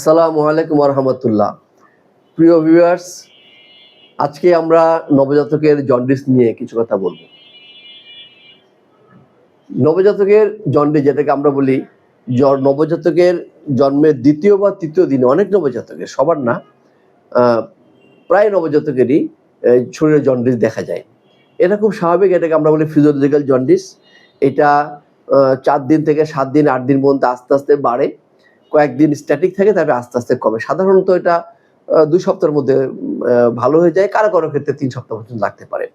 আসসালামু আলাইকুম রহমতুল্লাহ। প্রিয় ভিউয়ার্স আজকে আমরা নবজাতকের জন্ডিস নিয়ে কিছু কথা বলব। নবজাতকের জন্ডিস যেটাকে আমরা বলি নবজাতকের জন্মের দ্বিতীয় বা তৃতীয় দিনে, অনেক নবজাতকের, সবার না প্রায় নবজাতকেরই শরীরে জন্ডিস দেখা যায়। এটা খুব স্বাভাবিক, এটাকে আমরা বলি ফিজিওলজিক্যাল জন্ডিস এটা চার দিন থেকে সাত দিন, আট দিন পর্যন্ত আস্তে আস্তে বাড়ে। কয়েকদিন স্ট্যাটিক থাকে, তারপরে আস্তে আস্তে কমে। সাধারণত এটা দুই সপ্তাহের মধ্যে ভালো হয়ে যায় কারও কারও ক্ষেত্রে তিন সপ্তাহ পর্যন্ত লাগতে পারে।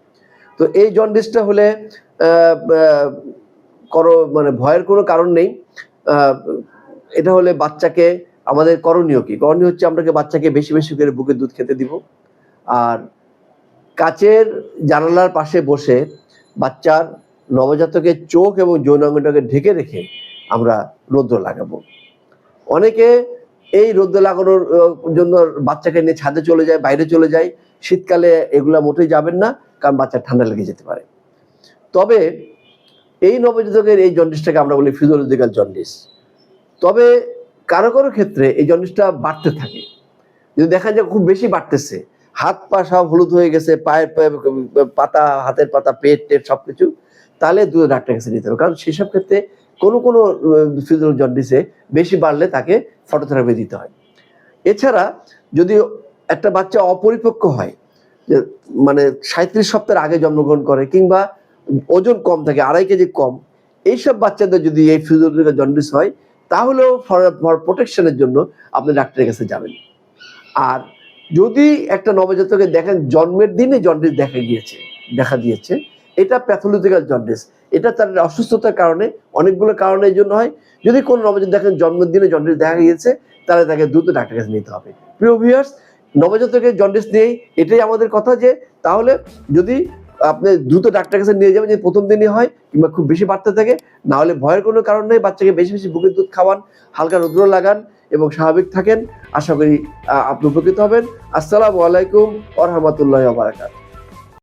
তো এই জন্ডিসটা হলে করো মানে ভয়ের কোনো কারণ নেই। এটা হলে বাচ্চাকে, আমাদের করণীয় কি? করণীয় হচ্ছে আমরা বাচ্চাকে বেশি বেশি করে বুকের দুধ খেতে দিব। আর কাচের জানালার পাশে বসে বাচ্চার নবজাতকের চোখ এবং যৌনাঙ্গটাকে ঢেকে রেখে আমরা রৌদ্র লাগাবো। অনেকে এই রোদ্দ লাগানোর জন্য বাচ্চাকে নিয়ে ছাদে চলে যায়, বাইরে চলে যায়। শীতকালে এগুলা মোটেই যাবেন না, কারণ বাচ্চার ঠান্ডা লেগে যেতে পারে। তবে এই নবজাতকের এই জন্ডিসটাকে আমরা বলি ফিজিওলজিক্যাল জন্ডিস তবে কারও কারও ক্ষেত্রে এই জন্ডিসটা বাড়তে থাকে। যদি দেখা যায় খুব বেশি বাড়তেছে, হাত পা সব হলুদ হয়ে গেছে, পায়ের পাতা, হাতের পাতা, পেট, টেট সবকিছু, তাহলে দূরে ডাক্তার কাছে নিতে হবে। কারণ সেসব ক্ষেত্রে কোনো কোনো ফিজিওল জন্ডিসে বেশি বাড়লে তাকে ফটোথেরাপি দিতে হয়। এছাড়া যদি একটা বাচ্চা অপরিপক্ক হয়, যে মানে সাঁত্রিশ সপ্তাহের আগে জন্মগ্রহণ করে কিংবা ওজন কম থাকে, আড়াই কেজি কম, এইসব বাচ্চাদের যদি এই ফিজিওলজিক্যাল জন্ডিস হয়, তাহলেও ফর প্রোটেকশনের জন্য আপনি ডাক্তারের কাছে যাবেন। আর যদি একটা নবজাতকে দেখেন, জন্মের দিনে জন্ডিস দেখা গিয়েছে, দেখা দিয়েছে, এটা প্যাথোলজিক্যাল জন্ডিস এটা তার অসুস্থতার কারণে, অনেকগুলো কারণের জন্য হয়। যদি কোনো নবজাতক দেখেন জন্মের দিনে জন্ডিস দেখা গিয়েছে, তাহলে তাকে দ্রুত ডাক্তারের কাছে নিতে হবে। প্রিয় ভিউয়ার্স নবজাতকের জন্ডিস নিয়েই এটাই আমাদের কথা যে, তাহলে যদি আপনি দ্রুত ডাক্তার কাছে নিয়ে যাবেন যে প্রথম দিনই হয়, কিংবা খুব বেশি বাড়তে থাকে না হলে ভয়ের কোনো কারণ নেই, বাচ্চাকে বেশি বেশি বুকের দুধ খাওয়ান, হালকা রৌদ্র লাগান এবং স্বাভাবিক থাকেন। আশা করি আপনি উপকৃত হবেন। আসসালামু আলাইকুম ওরহামতুল্লাহ বারাকাত